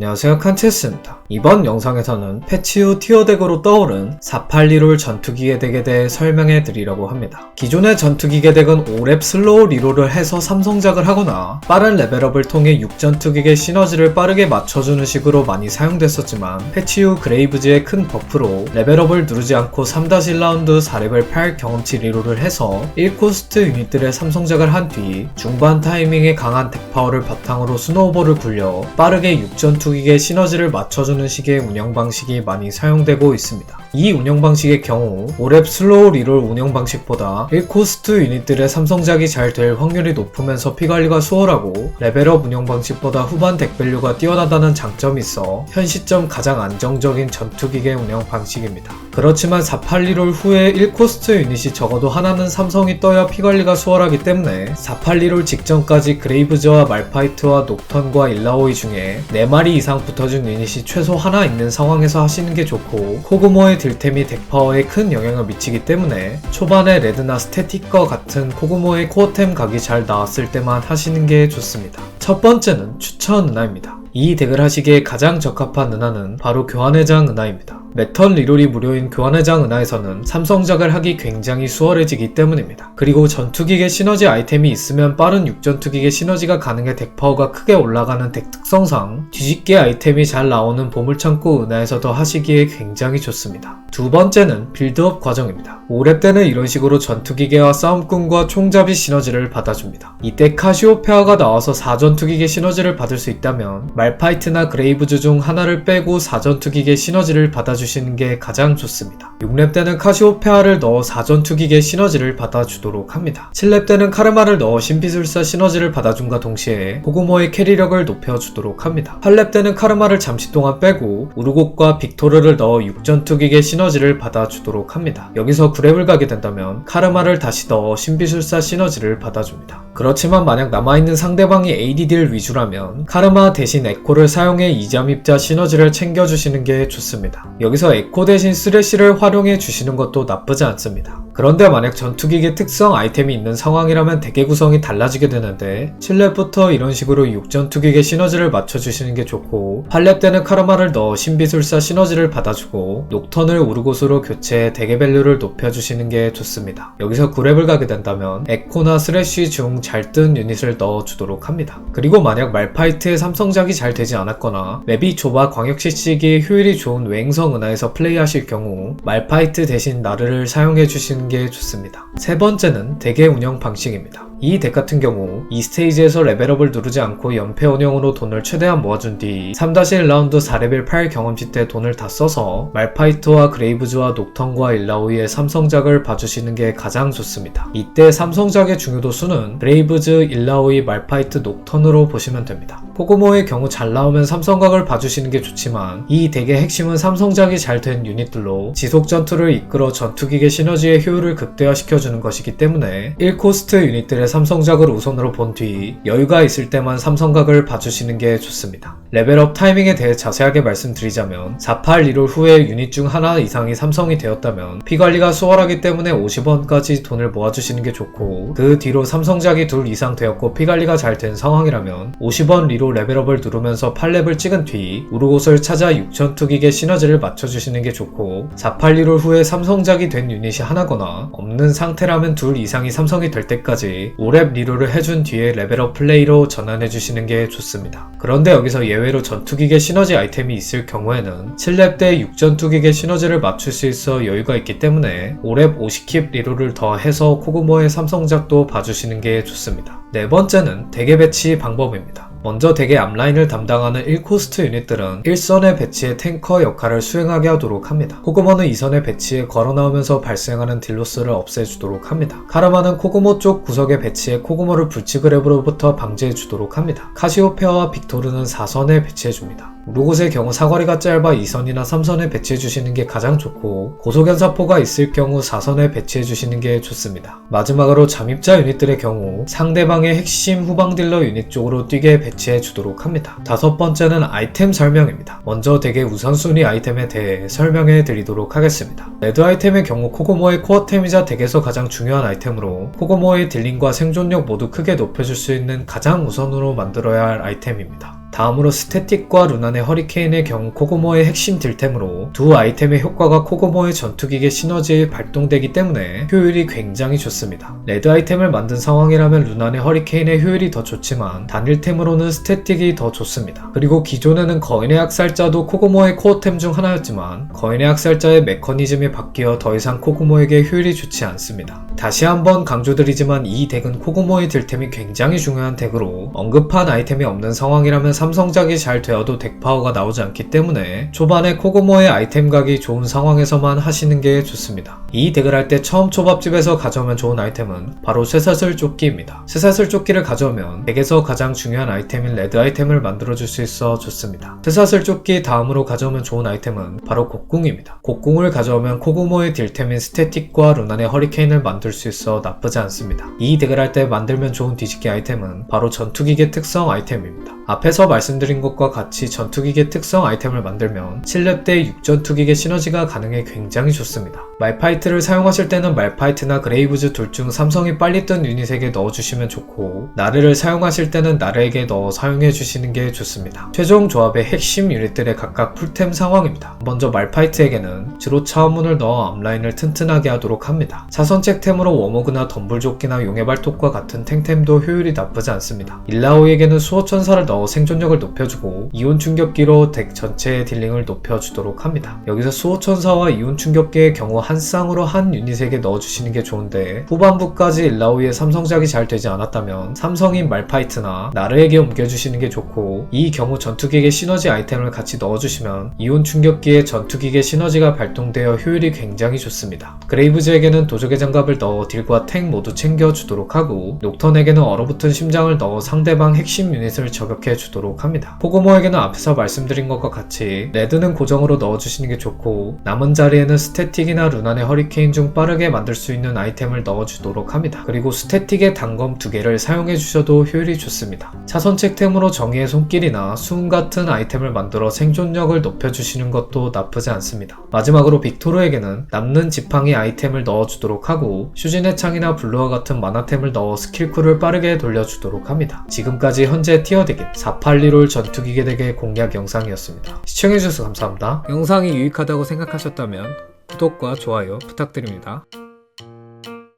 안녕하세요 칸체스입니다. 이번 영상에서는 패치 후 티어덱으로 떠오른 482롤 전투기계 덱에 대해 설명해 드리려고 합니다. 기존의 전투기계 덱은 5렙 슬로우 리롤을 해서 삼성작을 하거나 빠른 레벨업을 통해 6전투기계 시너지를 빠르게 맞춰주는 식으로 많이 사용됐었지만 패치 후 그레이브즈의 큰 버프로 레벨업을 누르지 않고 3-1라운드 4레벨 8 경험치 리롤을 해서 1코스트 유닛들의 삼성작을 한 뒤 중반 타이밍에 강한 덱 파워를 바탕으로 스노우볼을 굴려 빠르게 6전투 기계 시너지를 맞춰주는 식의 운영 방식이 많이 사용되고 있습니다. 이 운영 방식의 경우 5렙 슬로우 리롤 운영 방식보다 1코스트 유닛들의 삼성작이 잘 될 확률이 높으면서 피관리가 수월하고 레벨업 운영 방식보다 후반 덱밸류가 뛰어나다는 장점이 있어 현 시점 가장 안정적인 전투기계 운영 방식입니다. 그렇지만 482롤 후에 1코스트 유닛이 적어도 하나는 삼성이 떠야 피관리가 수월하기 때문에 482롤 직전까지 그레이브즈와 말파이트와 녹턴과 일라오이 중에 4마리 이상 붙어준 유닛이 최소 하나 있는 상황에서 하시는 게 좋고 코그모의 딜템이 덱파워에 큰 영향을 미치기 때문에 초반에 레드나 스태틱과 같은 코그모의 코어템 각이 잘 나왔을 때만 하시는 게 좋습니다. 첫 번째는 추천 은하입니다. 이 덱을 하시기에 가장 적합한 은하는 바로 교환회장 은하입니다. 메턴 리롤이 무료인 교환회장 은하에서는 삼성작을 하기 굉장히 수월해지기 때문입니다. 그리고 전투기계 시너지 아이템이 있으면 빠른 6전투기계 시너지가 가능해 덱 파워가 크게 올라가는 덱 특성상 뒤집개 아이템이 잘 나오는 보물창고 은하에서도 하시기에 굉장히 좋습니다. 두 번째는 빌드업 과정입니다. 5렙 때는 이런 식으로 전투기계와 싸움꾼과 총잡이 시너지를 받아줍니다. 이때 카시오페아가 나와서 4전투기계 시너지를 받을 수 있다면 말파이트나 그레이브즈 중 하나를 빼고 4전투기계 시너지를 받아주시는 게 가장 좋습니다. 6렙 때는 카시오페아를 넣어 4전투기계 시너지를 받아주도록 합니다. 7렙 때는 카르마를 넣어 신비술사 시너지를 받아준과 동시에 호구모의 캐리력을 높여주도록 합니다. 8렙 때는 카르마를 잠시 동안 빼고 우르곡과 빅토르를 넣어 6전투기계 시너지를 받아주도록 합니다. 여기서 9렙을 가게 된다면 카르마를 다시 넣어 신비술사 시너지를 받아줍니다. 그렇지만 만약 남아있는 상대방이 ADD를 위주라면 카르마 대신 에코를 사용해 2잠입자 시너지를 챙겨주시는 게 좋습니다. 여기서 에코 대신 쓰레쉬를 활용해 주시는 것도 나쁘지 않습니다. 그런데 만약 전투기계 특성 아이템이 있는 상황이라면 대개 구성이 달라지게 되는데 7렙부터 이런 식으로 6전투기계 시너지를 맞춰주시는 게 좋고 8렙 때는 카르마를 넣어 신비술사 시너지를 받아주고 녹턴을 우르곳으로 교체해 대개 밸류를 높여 주시는 게 좋습니다. 여기서 9렙을 가게 된다면 에코나 스래쉬 중 잘 뜬 유닛을 넣어주도록 합니다. 그리고 만약 말파이트의 삼성작이 잘 되지 않았거나 맵이 좁아 광역시 시기에 효율이 좋은 외행성 은하에서 플레이하실 경우 말파이트 대신 나르를 사용해 주시는 게 좋습니다. 세 번째는 대개 운영 방식입니다. 이 덱 같은 경우 이 스테이지에서 레벨업을 누르지 않고 연패 운영으로 돈을 최대한 모아준 뒤 3-1라운드 4레벨 8 경험치 때 돈을 다 써서 말파이트와 그레이브즈와 녹턴과 일라오이의 삼성작을 봐주시는 게 가장 좋습니다. 이때 삼성작의 중요도 수는 그레이브즈, 일라오이, 말파이트, 녹턴으로 보시면 됩니다. 포고모의 경우 잘 나오면 삼성각을 봐주시는 게 좋지만 이 덱의 핵심은 삼성작이 잘 된 유닛들로 지속 전투를 이끌어 전투기계 시너지의 효율을 극대화시켜주는 것이기 때문에 1코스트 유닛들의 삼성작을 우선으로 본 뒤 여유가 있을 때만 삼성각을 봐주시는 게 좋습니다. 레벨업 타이밍에 대해 자세하게 말씀드리자면 482롤 후에 유닛 중 하나 이상이 삼성이 되었다면 피관리가 수월하기 때문에 50원까지 돈을 모아주시는 게 좋고 그 뒤로 삼성작이 둘 이상 되었고 피관리가 잘 된 상황이라면 50원 리로 레벨업을 누르면서 8렙을 찍은 뒤 우르곳을 찾아 6전투기계 시너지를 맞춰주시는 게 좋고 482롤 후에 삼성작이 된 유닛이 하나거나 없는 상태라면 둘 이상이 삼성이 될 때까지 5렙 리로를 해준 뒤에 레벨업 플레이로 전환해주시는 게 좋습니다. 그런데 여기서 예외 로 전투기계 시너지 아이템이 있을 경우에는 7렙 때 6전투기계 시너지를 맞출 수 있어 여유가 있기 때문에 5렙 50킵 리로를 더해서 코그모의 삼성작도 봐주시는 게 좋습니다. 네 번째는 대개 배치 방법입니다. 먼저 덱의 앞라인을 담당하는 1코스트 유닛들은 1선의 배치의 탱커 역할을 수행하게 하도록 합니다. 코그모는 2선의 배치에 걸어 나오면서 발생하는 딜로스를 없애주도록 합니다. 카르마는 코그모 쪽 구석에 배치해 코그모를 불치그랩으로부터 방지해주도록 합니다. 카시오페아와 빅토르는 4선에 배치해줍니다. 우르곳의 경우 사거리가 짧아 2선이나 3선에 배치해 주시는 게 가장 좋고 고속연사포가 있을 경우 4선에 배치해 주시는 게 좋습니다. 마지막으로 잠입자 유닛들의 경우 상대방의 핵심 후방 딜러 유닛 쪽으로 뛰게 배치해 주도록 합니다. 다섯 번째는 아이템 설명입니다. 먼저 덱의 우선순위 아이템에 대해 설명해 드리도록 하겠습니다. 레드 아이템의 경우 코고모의 코어템이자 덱에서 가장 중요한 아이템으로 코고모의 딜링과 생존력 모두 크게 높여줄 수 있는 가장 우선으로 만들어야 할 아이템입니다. 다음으로 스태틱과 루난의 허리케인의 경우 코고모의 핵심 딜템으로 두 아이템의 효과가 코고모의 전투기계 시너지에 발동되기 때문에 효율이 굉장히 좋습니다. 레드 아이템을 만든 상황이라면 루난의 허리케인의 효율이 더 좋지만 단일템으로는 스태틱이 더 좋습니다. 그리고 기존에는 거인의 학살자도 코고모의 코어템 중 하나였지만 거인의 학살자의 메커니즘이 바뀌어 더 이상 코고모에게 효율이 좋지 않습니다. 다시 한번 강조드리지만 이 덱은 코고모의 딜템이 굉장히 중요한 덱으로 언급한 아이템이 없는 상황이라면 삼성작이 잘 되어도 덱 파워가 나오지 않기 때문에 초반에 코고모의 아이템 각이 좋은 상황에서만 하시는 게 좋습니다. 이 덱을 할 때 처음 초밥집에서 가져오면 좋은 아이템은 바로 쇠사슬 조끼입니다. 쇠사슬 조끼를 가져오면 덱에서 가장 중요한 아이템인 레드 아이템을 만들어줄 수 있어 좋습니다. 쇠사슬 조끼 다음으로 가져오면 좋은 아이템은 바로 곡궁입니다. 곡궁을 가져오면 코고모의 딜템인 스태틱과 루난의 허리케인을 만들 수 있어 나쁘지 않습니다. 이 덱을 할 때 만들면 좋은 뒤집기 아이템은 바로 전투기계 특성 아이템입니다. 앞에서 말씀드린 것과 같이 전투기계 특성 아이템을 만들면 7렙 때 6전투기계 시너지가 가능해 굉장히 좋습니다. 말파이 트를 사용하실 때는 말파이트나 그레이브즈 둘 중 삼성이 빨리 뜬 유닛에게 넣어주시면 좋고 나르를 사용하실 때는 나르에게 넣어 사용해 주시는 게 좋습니다. 최종 조합의 핵심 유닛들의 각각 풀템 상황입니다. 먼저 말파이트에게는 주로 차원문을 넣어 앞라인을 튼튼하게 하도록 합니다. 사선책템으로 워머그나 덤불조끼나 용의 발톱과 같은 탱템도 효율이 나쁘지 않습니다. 일라오에게는 수호천사를 넣어 생존력을 높여주고 이온 충격기로 덱 전체의 딜링을 높여주도록 합니다. 여기서 수호천사와 이온 충격기의 경우 한 쌍 으로 한 유닛에게 넣어주시는 게 좋은데 후반부까지 일라오의 삼성작이 잘 되지 않았다면 삼성인 말파이트나 나르에게 옮겨주시는 게 좋고 이 경우 전투기계 시너지 아이템을 같이 넣어주시면 이온 충격기의 전투기계 시너지가 발동되어 효율이 굉장히 좋습니다. 그레이브즈에게는 도적의 장갑을 넣어 딜과 탱 모두 챙겨주도록 하고 녹턴에게는 얼어붙은 심장을 넣어 상대방 핵심 유닛을 저격해 주도록 합니다. 포고모에게는 앞에서 말씀드린 것과 같이 레드는 고정으로 넣어주시는 게 좋고 남은 자리에는 스태틱이나 루난의 허리 케인 중 빠르게 만들 수 있는 아이템을 넣어주도록 합니다. 그리고 스태틱의 단검 두 개를 사용해 주셔도 효율이 좋습니다. 차선책템으로 정의의 손길이나 수은 같은 아이템을 만들어 생존력을 높여주시는 것도 나쁘지 않습니다. 마지막으로 빅토르에게는 남는 지팡이 아이템을 넣어주도록 하고 슈진의 창이나 블루와 같은 만화템을 넣어 스킬쿨을 빠르게 돌려주도록 합니다. 지금까지 현재 티어덱인 482롤 전투기계 덱의 공략 영상이었습니다. 시청해주셔서 감사합니다. 영상이 유익하다고 생각하셨다면 구독과 좋아요 부탁드립니다.